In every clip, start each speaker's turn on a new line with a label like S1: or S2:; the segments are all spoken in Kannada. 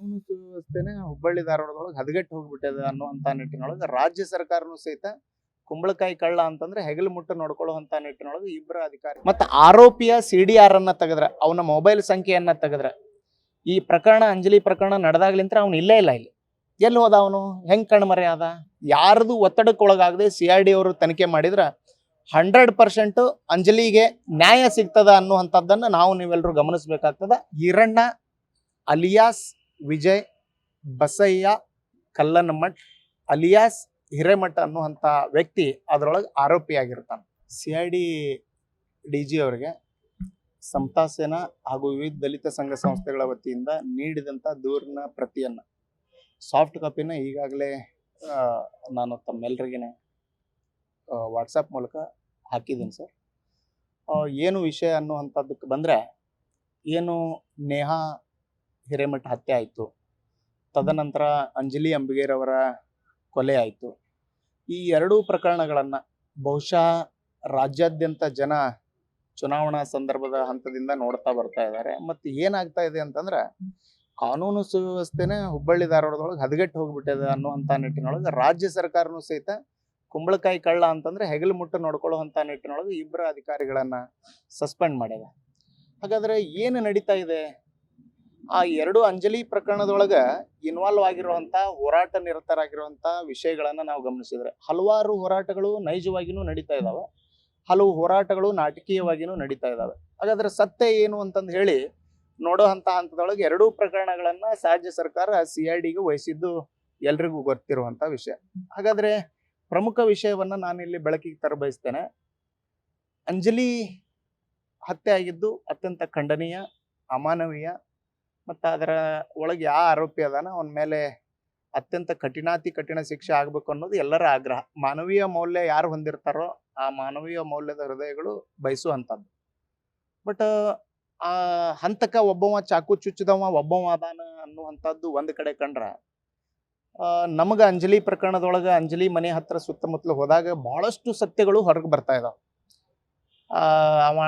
S1: ಕಾನೂನು ಸುವ್ಯವಸ್ಥೆನೇ ಹುಬ್ಬಳ್ಳಿ ಧಾರವಾಡದೊಳಗೆ ಹದಗೆಟ್ಟು ಹೋಗ್ಬಿಟ್ಟಿದೆ ಅನ್ನುವಂಥ ನಿಟ್ಟಿನೊಳಗೆ ರಾಜ್ಯ ಸರ್ಕಾರನೂ ಸಹಿತ ಕುಂಬಳಕಾಯಿ ಕಳ್ಳ ಅಂತಂದ್ರೆ ಹೆಗಲು ಮುಟ್ಟ ನೋಡ್ಕೊಳ್ಳುವಂತ ನಿಟ್ಟಿನೊಳಗೆ ಇಬ್ಬರ ಅಧಿಕಾರಿ ಮತ್ತು ಆರೋಪಿಯ ಸಿ ಡಿ ಆರ್ ಅನ್ನ ತೆಗೆದ್ರೆ, ಅವನ ಮೊಬೈಲ್ ಸಂಖ್ಯೆಯನ್ನ ತೆಗೆದ್ರೆ, ಈ ಪ್ರಕರಣ ಅಂಜಲಿ ಪ್ರಕರಣ ನಡೆದಾಗ್ಲಿಂತ್ರ ಅವನು ಇಲ್ಲೇ ಇಲ್ಲ ಇಲ್ಲಿ. ಎಲ್ಲಿ ಹೋದ ಅವನು? ಹೆಂಗ್ ಕಣ್ಮರೆ ಅದ? ಯಾರದು ಒತ್ತಡಕ್ಕೆ ಒಳಗಾಗದೆ ಸಿ ಆರ್ ಡಿ ಅವರು ತನಿಖೆ ಮಾಡಿದ್ರೆ ಹಂಡ್ರೆಡ್ ಪರ್ಸೆಂಟ್ ಅಂಜಲಿಗೆ ನ್ಯಾಯ ಸಿಗ್ತದ ಅನ್ನುವಂಥದ್ದನ್ನ ನಾವು ನೀವೆಲ್ಲರೂ ಗಮನಿಸ್ಬೇಕಾಗ್ತದ. ಈರಣ್ಣ ಅಲಿಯಾಸ್ ವಿಜಯ್ ಬಸಯ್ಯ, ಕಲ್ಲನಮಠ್ ಅಲಿಯಾಸ್ ಹಿರೇಮಠ ಅನ್ನುವಂಥ ವ್ಯಕ್ತಿ ಅದರೊಳಗೆ ಆರೋಪಿಯಾಗಿರ್ತಾನೆ. C I D D G ಅವರಿಗೆ ಸಮತಾ ಸೇನಾ ಹಾಗೂ ವಿವಿಧ ದಲಿತ ಸಂಘ ಸಂಸ್ಥೆಗಳ ವತಿಯಿಂದ ನೀಡಿದಂಥ ದೂರಿನ ಪ್ರತಿಯನ್ನು, ಸಾಫ್ಟ್ ಕಾಪಿನ ಈಗಾಗಲೇ ನಾನು ತಮ್ಮೆಲ್ಲರಿಗೇ ವಾಟ್ಸಪ್ ಮೂಲಕ ಹಾಕಿದ್ದೀನಿ ಸರ್. ಏನು ವಿಷಯ ಅನ್ನುವಂಥದ್ದಕ್ಕೆ ಬಂದರೆ, ಏನು ನೇಹಾ ಹಿರೇಮಠ ಹತ್ಯೆ ಆಯಿತು. ತದನಂತರ ಅಂಜಲಿ ಅಂಬಿಗೇರವರ ಕೊಲೆ ಆಯಿತು. ಈ ಎರಡೂ ಪ್ರಕರಣಗಳನ್ನು ಬಹುಶಃ ರಾಜ್ಯಾದ್ಯಂತ ಜನ ಚುನಾವಣಾ ಸಂದರ್ಭದ ಹಂತದಿಂದ ನೋಡ್ತಾ ಬರ್ತಾ ಇದ್ದಾರೆ. ಮತ್ತು ಏನಾಗ್ತಾ ಇದೆ ಅಂತಂದ್ರೆ ಕಾನೂನು ಸುವ್ಯವಸ್ಥೆನೇ ಹುಬ್ಬಳ್ಳಿ ಧಾರವಾಡದೊಳಗೆ ಹದಗೆಟ್ಟು ಹೋಗ್ಬಿಟ್ಟಿದೆ ಅನ್ನುವಂಥ ನಿಟ್ಟಿನೊಳಗೆ ರಾಜ್ಯ ಸರ್ಕಾರನೂ ಸಹಿತ ಕುಂಬಳಕಾಯಿ ಕಳ್ಳ ಅಂತಂದ್ರೆ ಹೆಗಲು ಮುಟ್ಟು ನೋಡ್ಕೊಳ್ಳುವಂಥ ನಿಟ್ಟಿನೊಳಗೆ ಇಬ್ಬರ ಅಧಿಕಾರಿಗಳನ್ನ ಸಸ್ಪೆಂಡ್ ಮಾಡಿದೆ. ಹಾಗಾದ್ರೆ ಏನು ನಡೀತಾ ಇದೆ? ಆ ಎರಡು ಅಂಜಲಿ ಪ್ರಕರಣದೊಳಗ ಇನ್ವಾಲ್ವ್ ಆಗಿರುವಂತ ಹೋರಾಟ ನಿರತರಾಗಿರುವಂತ ವಿಷಯಗಳನ್ನ ನಾವು ಗಮನಿಸಿದ್ರೆ. ಹಲವಾರು ಹೋರಾಟಗಳು ನೈಜವಾಗಿನೂ ನಡೀತಾ ಇದಾವೆ. ಹಲವು ಹೋರಾಟಗಳು ನಾಟಕೀಯವಾಗಿನೂ ನಡೀತಾ ಇದಾವೆ. ಹಾಗಾದ್ರೆ ಸತ್ಯ ಏನು ಅಂತಂದು ಹೇಳಿ ನೋಡೋ ಹಂತ ಹಂತದೊಳಗೆ ಎರಡೂ ಪ್ರಕರಣಗಳನ್ನ ಸಾಜ್ಯ ಸರ್ಕಾರ ಸಿ ಐ ಡಿಗೆ ವಹಿಸಿದ್ದು ಎಲ್ರಿಗೂ ಗೊತ್ತಿರುವಂತ ವಿಷಯ. ಹಾಗಾದ್ರೆ ಪ್ರಮುಖ ವಿಷಯವನ್ನ ನಾನಿಲ್ಲಿ ಬೆಳಕಿಗೆ ತರಬಯಸ್ತೇನೆ ಅಂಜಲಿ ಹತ್ಯೆ ಆಗಿದ್ದು ಅತ್ಯಂತ ಖಂಡನೀಯ, ಅಮಾನವೀಯ ಮತ್ತು ಅದರ ಒಳಗೆ ಯಾವ ಆರೋಪಿ ಅದಾನ, ಅವನ ಮೇಲೆ ಅತ್ಯಂತ ಕಠಿಣಾತಿ ಕಠಿಣ ಶಿಕ್ಷೆ ಆಗಬೇಕು ಅನ್ನೋದು ಎಲ್ಲರ ಆಗ್ರಹ. ಮಾನವೀಯ ಮೌಲ್ಯ ಯಾರು ಹೊಂದಿರ್ತಾರೋ ಆ ಮಾನವೀಯ ಮೌಲ್ಯದ ಹೃದಯಗಳು ಬಯಸುವಂಥದ್ದು. ಬಟ್, ಆ ಹಂತಕ ಒಬ್ಬವ ಚಾಕು ಚುಚ್ಚಿದವ, ಒಬ್ಬವ ಅದಾನ ಅನ್ನುವಂಥದ್ದು ಒಂದು ಕಡೆ ಕಂಡ್ರ ನಮಗೆ ಅಂಜಲಿ ಪ್ರಕರಣದೊಳಗೆ ಅಂಜಲಿ ಮನೆ ಹತ್ರ ಸುತ್ತಮುತ್ತಲು ಹೋದಾಗ ಬಹಳಷ್ಟು ಸತ್ಯಗಳು ಹೊರಗೆ ಬರ್ತಾ ಇದಾವೆ. ಅವ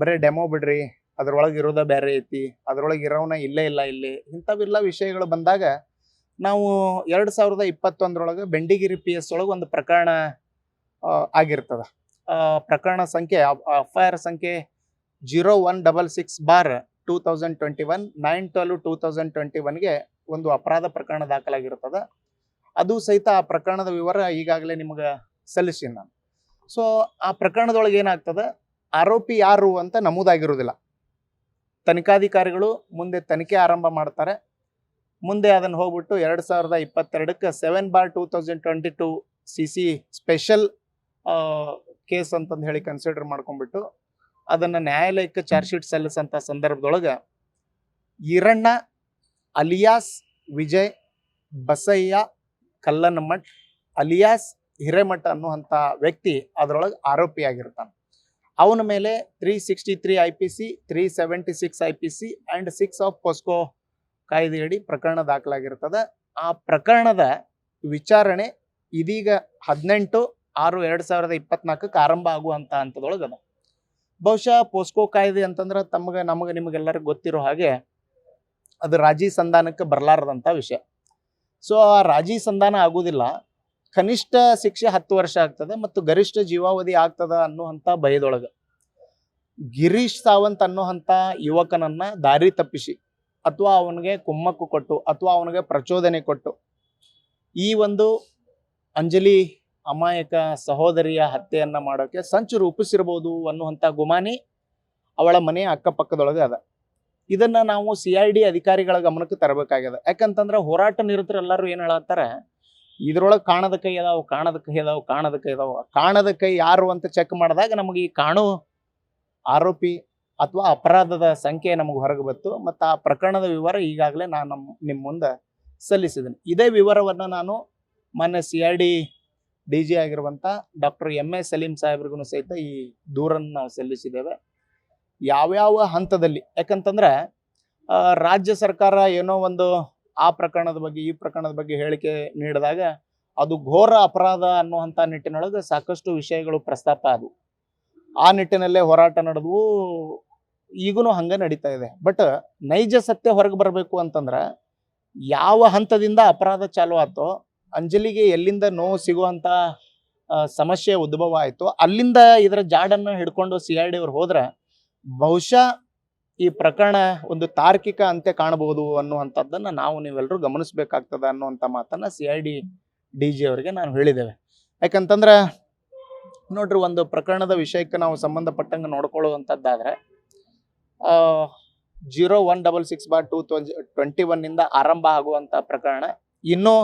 S1: ಬರೀ ಡೆಮೋ ಬಿಡ್ರಿ ಅದ್ರೊಳಗೆ ಇರೋದ ಬೇರೆ ಐತಿ, ಅದ್ರೊಳಗೆ ಇರೋನ ಇಲ್ಲೇ ಇಲ್ಲ ಇಲ್ಲಿ. ಇಂಥವೆಲ್ಲ ವಿಷಯಗಳು ಬಂದಾಗ ನಾವು ಎರಡು ಸಾವಿರದ ಇಪ್ಪತ್ತೊಂದರೊಳಗೆ ಬೆಂಡಿಗಿರಿ ಪಿ ಎಸ್ ಒಳಗೆ ಒಂದು ಪ್ರಕರಣ ಆಗಿರ್ತದೆ. ಪ್ರಕರಣ ಸಂಖ್ಯೆ ಎಫ್ ಐ ಆರ್ ಸಂಖ್ಯೆ zero one double six bar two thousand twenty one, nine twelve two thousand twenty ಒನ್ಗೆ ಒಂದು ಅಪರಾಧ ಪ್ರಕರಣ ದಾಖಲಾಗಿರ್ತದೆ. ಅದು ಸಹಿತ ಆ ಪ್ರಕರಣದ ವಿವರ ಈಗಾಗಲೇ ನಿಮಗೆ ಸಲ್ಲಿಸಿನಿ ನಾನು. ಸೊ ಆ ಪ್ರಕರಣದೊಳಗೆ ಏನಾಗ್ತದೆ? ಆರೋಪಿ ಯಾರು ಅಂತ ನಮೂದಾಗಿರುವುದಿಲ್ಲ ತನಿಖಾಧಿಕಾರಿಗಳು ಮುಂದೆ ತನಿಖೆ ಆರಂಭ ಮಾಡ್ತಾರೆ. ಮುಂದೆ ಅದನ್ನು ಹೋಗ್ಬಿಟ್ಟು ಎರಡು ಸಾವಿರದ ಇಪ್ಪತ್ತೆರಡಕ್ಕೆ seven bar two thousand twenty two C C special case ಅಂತಂದು ಹೇಳಿ ಕನ್ಸಿಡರ್ ಮಾಡ್ಕೊಂಡ್ಬಿಟ್ಟು ಅದನ್ನು ನ್ಯಾಯಾಲಯಕ್ಕೆ ಚಾರ್ಜ್ ಶೀಟ್ ಸಲ್ಲಿಸಂಥ ಸಂದರ್ಭದೊಳಗೆ ಈರಣ್ಣ, ಅಲಿಯಾಸ್, ವಿಜಯ್, ಬಸಯ್ಯ, ಕಲ್ಲನಮಠ್, ಅಲಿಯಾಸ್ ಹಿರೇಮಠ್ ಅನ್ನುವಂಥ ವ್ಯಕ್ತಿ ಅದರೊಳಗೆ ಆರೋಪಿಯಾಗಿರ್ತಾನೆ. ಅವನ ಮೇಲೆ three sixty three I P C three seventy six I P C and six of POCSO ಕಾಯ್ದೆಯಡಿ ಪ್ರಕರಣ ದಾಖಲಾಗಿರ್ತದೆ ಆ ಪ್ರಕರಣದ ವಿಚಾರಣೆ ಇದೀಗ ಹದಿನೆಂಟು ಆರು ಎರಡು ಸಾವಿರದ ಇಪ್ಪತ್ನಾಲ್ಕಕ್ಕೆ ಆರಂಭ ಆಗುವಂಥ ಹಂತದೊಳಗೆ ಅದ. ಬಹುಶಃ ಪೋಸ್ಕೋ ಕಾಯ್ದೆ ಅಂತಂದ್ರೆ ತಮಗೆ, ನಮಗೆ, ನಿಮಗೆಲ್ಲರಿಗೂ ಗೊತ್ತಿರೋ ಹಾಗೆ ಅದು ರಾಜಿ ಸಂಧಾನಕ್ಕೆ ಬರಲಾರದಂಥ ವಿಷಯ. ಸೊ ಆ ರಾಜಿ ಸಂಧಾನ ಆಗುವುದಿಲ್ಲ ಕನಿಷ್ಠ ಶಿಕ್ಷೆ ಹತ್ತು ವರ್ಷ ಆಗ್ತದೆ ಮತ್ತು ಗರಿಷ್ಠ ಜೀವಾವಧಿ ಆಗ್ತದ ಅನ್ನುವಂಥ ಭಯದೊಳಗೆ. ಗಿರೀಶ್ ಸಾವಂತ್ ಅನ್ನುವಂಥ ಯುವಕನನ್ನ ದಾರಿ ತಪ್ಪಿಸಿ, ಅಥವಾ ಅವನಿಗೆ ಕುಮ್ಮಕ್ಕು ಕೊಟ್ಟು, ಅಥವಾ ಅವನಿಗೆ ಪ್ರಚೋದನೆ ಕೊಟ್ಟು, ಈ ಒಂದು ಅಂಜಲಿ ಅಮಾಯಕ ಸಹೋದರಿಯ ಹತ್ಯೆಯನ್ನ ಮಾಡೋಕೆ ಸಂಚು ರೂಪಿಸಿರ್ಬೋದು ಅನ್ನುವಂಥ ಗುಮಾನಿ ಅವಳ ಮನೆಯ ಅಕ್ಕಪಕ್ಕದೊಳಗೆ ಅದ. ಇದನ್ನ ನಾವು ಸಿ ಐ ಡಿ ಅಧಿಕಾರಿಗಳ ಗಮನಕ್ಕೆ ತರಬೇಕಾಗ್ಯದ. ಯಾಕಂತಂದ್ರೆ ಹೋರಾಟ ನಿರತರು ಎಲ್ಲರೂ ಏನು ಹೇಳತ್ತಾರ ಇದ್ರೊಳಗೆ ಕಾಣದ ಕೈ ಅದಾವ, ಕಾಣದ ಕೈ ಅದಾವ, ಕಾಣದ ಕೈ ಅದಾವ. ಕಾಣದ ಕೈ ಯಾರು ಅಂತ ಚೆಕ್ ಮಾಡಿದಾಗ ನಮಗೆ ಈ ಕಾಣು ಆರೋಪಿ ಅಥವಾ ಅಪರಾಧದ ಸಂಖ್ಯೆ ನಮಗೆ ಹೊರಗೆ ಬಂತು. ಮತ್ತು ಆ ಪ್ರಕರಣದ ವಿವರ ಈಗಾಗಲೇ ನಾನು ನಮ್ಮ ನಿಮ್ಮ ಮುಂದೆ ಸಲ್ಲಿಸಿದ್ದೀನಿ ಇದೇ ವಿವರವನ್ನು ನಾನು ಮೊನ್ನೆ C R D D G ಆಗಿರುವಂಥ ಡಾಕ್ಟರ್ ಎಂ ಎ ಸಲೀಂ ಸಾಹೇಬ್ರಿಗೂ ಸಹಿತ ಈ ದೂರನ್ನು ನಾವು ಸಲ್ಲಿಸಿದ್ದೇವೆ. ಯಾವ್ಯಾವ ಹಂತದಲ್ಲಿ? ಯಾಕಂತಂದ್ರೆ ರಾಜ್ಯ ಸರ್ಕಾರ ಏನೋ ಒಂದು ಆ ಪ್ರಕರಣದ ಬಗ್ಗೆ, ಈ ಪ್ರಕರಣದ ಬಗ್ಗೆ ಹೇಳಿಕೆ ನೀಡಿದಾಗ ಅದು ಘೋರ ಅಪರಾಧ ಅನ್ನುವಂಥ ನಿಟ್ಟಿನೊಳಗೆ ಸಾಕಷ್ಟು ವಿಷಯಗಳು ಪ್ರಸ್ತಾಪ ಆದವು. ಆ ನಿಟ್ಟಿನಲ್ಲೇ ಹೋರಾಟ ನಡೆದವು. ಈಗೂ ಹಂಗೆ ನಡೀತಾ ಇದೆ. ಬಟ್ ನೈಜ ಸತ್ಯ ಹೊರಗೆ ಬರಬೇಕು ಅಂತಂದ್ರೆ ಯಾವ ಹಂತದಿಂದ ಅಪರಾಧ ಚಾಲು ಆಯ್ತೋ ಅಂಜಲಿಗೆ ಎಲ್ಲಿಂದ ನೋವು ಸಿಗುವಂತ ಸಮಸ್ಯೆ ಉದ್ಭವ ಆಯಿತು, ಅಲ್ಲಿಂದ ಇದರ ಜಾಡನ್ನು ಹಿಡ್ಕೊಂಡು ಸಿ ಆರ್ ಡಿ ಅವ್ರು ಹೋದ್ರೆ ಬಹುಶಃ ಈ ಪ್ರಕರಣ ಒಂದು ತಾರ್ಕಿಕ ಅಂತೆ ಕಾಣಬಹುದು ಅನ್ನುವಂಥದ್ದನ್ನ ನಾವು ನೀವೆಲ್ಲರೂ ಗಮನಿಸಬೇಕಾಗ್ತದೆ ಅನ್ನುವಂಥ ಮಾತನ್ನ C I D D G ಅವರಿಗೆ ನಾನು ಹೇಳಿದ್ದೇವೆ. ಯಾಕಂತಂದ್ರೆ, ನೋಡ್ರಿ ಒಂದು ಪ್ರಕರಣದ ವಿಷಯಕ್ಕೆ ನಾವು ಸಂಬಂಧಪಟ್ಟಂಗೆ ನೋಡ್ಕೊಳ್ಳುವಂಥದ್ದಾದ್ರೆ zero one double six bar two twenty ಒನ್ನಿಂದ ಆರಂಭ ಆಗುವಂಥ ಪ್ರಕರಣ ಇನ್ನೂ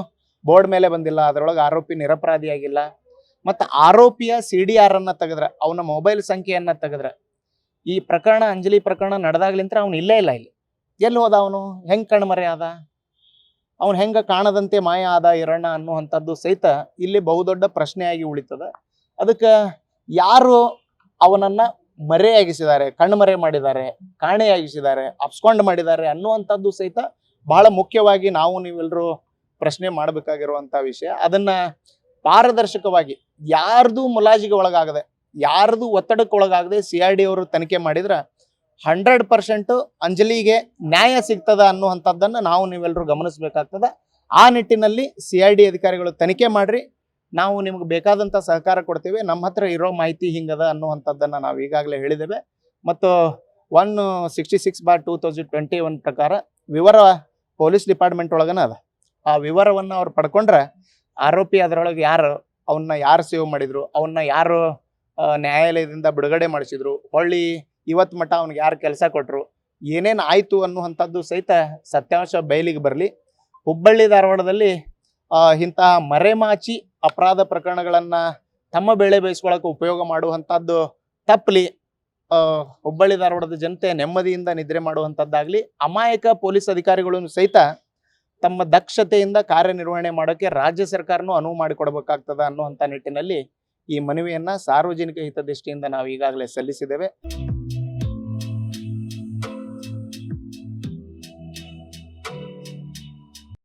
S1: ಬೋರ್ಡ್ ಮೇಲೆ ಬಂದಿಲ್ಲ, ಅದರೊಳಗೆ ಆರೋಪಿ ನಿರಪರಾಧಿಯಾಗಿಲ್ಲ. ಮತ್ತು ಆರೋಪಿಯ ಸಿ ಡಿ ಆರ್ ಅನ್ನ ತೆಗೆದ್ರೆ, ಅವನ ಮೊಬೈಲ್ ಸಂಖ್ಯೆಯನ್ನ ತೆಗೆದ್ರೆ ಈ ಪ್ರಕರಣ, ಅಂಜಲಿ ಪ್ರಕರಣ ನಡೆದಾಗ್ಲಿಂತ ಅವ್ನು ಇಲ್ಲೇ ಇಲ್ಲ ಇಲ್ಲಿ. ಎಲ್ಲಿ ಹೋದ ಅವನು? ಹೆಂಗ್ ಕಣ್ಮರೆ ಆದ? ಅವನು ಹೆಂಗ ಕಾಣದಂತೆ ಮಾಯ ಆದ ಇರಣ್ಣ ಅನ್ನುವಂಥದ್ದು ಸಹಿತ ಇಲ್ಲಿ ಬಹುದೊಡ್ಡ ಪ್ರಶ್ನೆಯಾಗಿ ಉಳಿತದ. ಅದಕ್ಕೆ ಯಾರು ಅವನನ್ನ ಮರೆಯಾಗಿಸಿದ್ದಾರೆ, ಕಣ್ಮರೆ ಮಾಡಿದ್ದಾರೆ, ಕಾಣೆಯಾಗಿಸಿದ್ದಾರೆ, ಅಪ್ಸ್ಕೊಂಡ್ ಮಾಡಿದ್ದಾರೆ ಅನ್ನುವಂಥದ್ದು ಸಹಿತ ಬಹಳ ಮುಖ್ಯವಾಗಿ ನಾವು ನೀವೆಲ್ಲರೂ ಪ್ರಶ್ನೆ ಮಾಡಬೇಕಾಗಿರುವಂಥ ವಿಷಯ. ಅದನ್ನ ಪಾರದರ್ಶಕವಾಗಿ ಯಾರ್ದು ಮುಲಾಜಿಗೆ ಒಳಗಾಗದೆ ಯಾರ್ದು ಒತ್ತಡಕ್ಕೆ ಒಳಗಾಗದೆ ಸಿ ಆರ್ ಡಿ ಅವರು ತನಿಖೆ ಮಾಡಿದ್ರೆ ಹಂಡ್ರೆಡ್ ಪರ್ಸೆಂಟ್ ಅಂಜಲಿಗೆ ನ್ಯಾಯ ಸಿಗ್ತದ ಅನ್ನುವಂಥದ್ದನ್ನು ನಾವು ನೀವೆಲ್ಲರೂ ಗಮನಿಸಬೇಕಾಗ್ತದೆ. ಆ ನಿಟ್ಟಿನಲ್ಲಿ ಸಿ ಆರ್ ಡಿ ಅಧಿಕಾರಿಗಳು ತನಿಖೆ ಮಾಡ್ರಿ. ನಾವು ನಿಮ್ಗೆ ಬೇಕಾದಂಥ ಸಹಕಾರ ಕೊಡ್ತೀವಿ. ನಮ್ಮ ಹತ್ರ ಇರೋ ಮಾಹಿತಿ ಹಿಂಗದ ಅನ್ನುವಂಥದ್ದನ್ನು ನಾವು ಈಗಾಗಲೇ ಹೇಳಿದ್ದೇವೆ. ಮತ್ತು one sixty six bar two thousand twenty one ಪ್ರಕಾರ ವಿವರ ಪೊಲೀಸ್ ಡಿಪಾರ್ಟ್ಮೆಂಟ್ ಒಳಗನ ಅದ. ಆ ವಿವರವನ್ನು ಅವ್ರು ಪಡ್ಕೊಂಡ್ರೆ ಆರೋಪಿ ಅದರೊಳಗೆ ಯಾರು ಅವನ್ನ ಯಾರು ಸೇವ್ ಮಾಡಿದ್ರು ಅವನ್ನ ಯಾರು ನ್ಯಾಯಾಲಯದಿಂದ ಬಿಡುಗಡೆ ಮಾಡಿಸಿದ್ರು. ಹೊಳ್ಳಿ ಇವತ್ತು ಮಠ ಅವ್ನಿಗೆ ಯಾರು ಕೆಲಸ ಕೊಟ್ಟರು ಏನೇನು ಆಯಿತು ಅನ್ನುವಂಥದ್ದು ಸಹಿತ ಸತ್ಯಾಂಶ ಬಯಲಿಗೆ ಬರಲಿ. ಹುಬ್ಬಳ್ಳಿ ಧಾರವಾಡದಲ್ಲಿ ಇಂತಹ ಮರೆಮಾಚಿ ಅಪರಾಧ ಪ್ರಕರಣಗಳನ್ನು ತಮ್ಮ ಬೆಳೆ ಬೇಯಿಸ್ಕೊಳಕ್ಕೆ ಉಪಯೋಗ ಮಾಡುವಂಥದ್ದು ತಪ್ಪಲಿ ಹುಬ್ಬಳ್ಳಿ ಧಾರವಾಡದ ಜನತೆ ನೆಮ್ಮದಿಯಿಂದ ನಿದ್ರೆ ಮಾಡುವಂಥದ್ದಾಗಲಿ, ಅಮಾಯಕ ಪೊಲೀಸ್ ಅಧಿಕಾರಿಗಳನ್ನು ಸಹಿತ ತಮ್ಮ ದಕ್ಷತೆಯಿಂದ ಕಾರ್ಯನಿರ್ವಹಣೆ ಮಾಡೋಕ್ಕೆ ರಾಜ್ಯ ಸರ್ಕಾರನೂ ಅನುವು ಮಾಡಿಕೊಡ್ಬೇಕಾಗ್ತದ ಅನ್ನುವಂಥ ನಿಟ್ಟಿನಲ್ಲಿ ಈ ಮನವಿಯನ್ನು ಸಾರ್ವಜನಿಕ ಹಿತದೃಷ್ಟಿಯಿಂದ ನಾವು ಈಗಾಗಲೇ ಸಲ್ಲಿಸಿದ್ದೇವೆ.